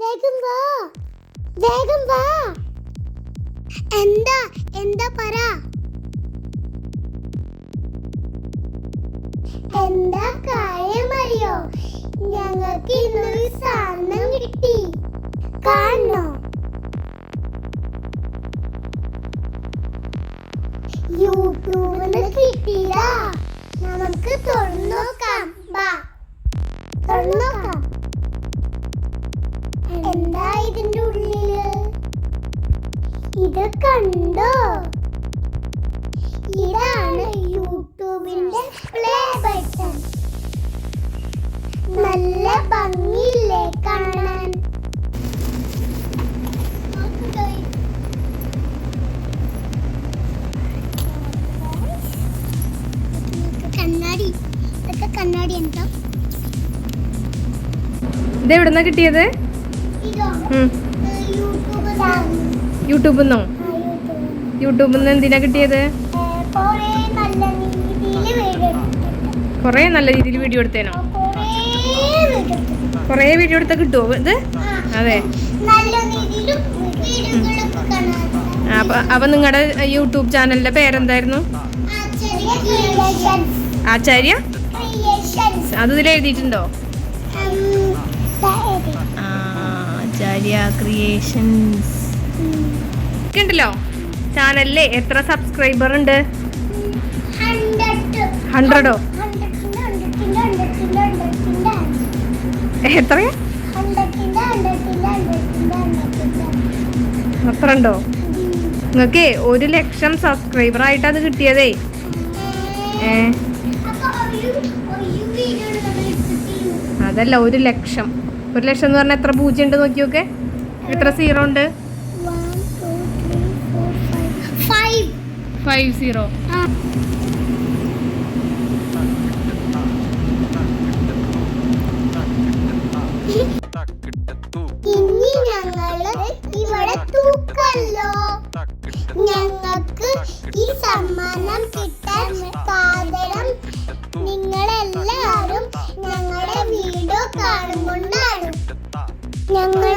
വേഗം വാ. വേഗം വാ. എന്താ? എന്താ പറ? എന്താ കാര്യം അറിയോ ഞങ്ങൾക്ക് ഇന്നൊരു സാധനം കിട്ടി. കാണോ യൂട്യൂബിൽ കിട്ടിയ. നമുക്ക് തുറന്നു നോക്കാം വാ. ഇത് കണ്ടോ? ഇതാണ് യൂട്യൂബിന്റെ പ്ലേ ബട്ടൺ. നല്ല ഭംഗിയില്ലേ കാണാൻ? കണ്ണാടി. ഇതൊക്കെ കണ്ണാടി ഉണ്ടോ ഇത്? എവിടുന്നാ കിട്ടിയത്. യൂട്യൂബ് യൂട്യൂബിൽ നിന്നോ? യൂട്യൂബിൽ നിന്ന് എന്തിനാ കിട്ടിയത്? കുറേ നല്ല രീതിയിൽ വീഡിയോ എടുത്തേനോ? കുറേ വീഡിയോ എടുത്താൽ കിട്ടുമോ ഇത്? അതെ. അപ്പൊ അപ്പൊ നിങ്ങളുടെ യൂട്യൂബ് ചാനലിന്റെ പേരെന്തായിരുന്നു? ആചാര്യ? അത് ഇതിൽ എഴുതിയിട്ടുണ്ടോ? ആചാര്യ ക്രിയേഷൻസ്. ഉണ്ടല്ലോ. ചാനലിലെ എത്ര സബ്സ്ക്രൈബർ ഉണ്ട് ഹൺഡ്രഡോ? എത്രയാ? അത്ര ഉണ്ടോ നിങ്ങൾക്ക് ഒരു ലക്ഷം സബ്സ്ക്രൈബർ ആയിട്ട് അത് കിട്ടിയതേ. അതല്ല ഒരു ലക്ഷം. ഒരു ലക്ഷം എന്ന് പറഞ്ഞാൽ എത്ര പൂജ്യം ഉണ്ട് നോക്കിയോക്കെ? എത്ര സീറോ ഉണ്ട്? Five zero. ഇനി ഞങ്ങൾ തൂക്കല്ലോ. ഈ ഞങ്ങളുടെ വീഡിയോ കാണുമ്പോഴാണ്. ഞങ്ങൾ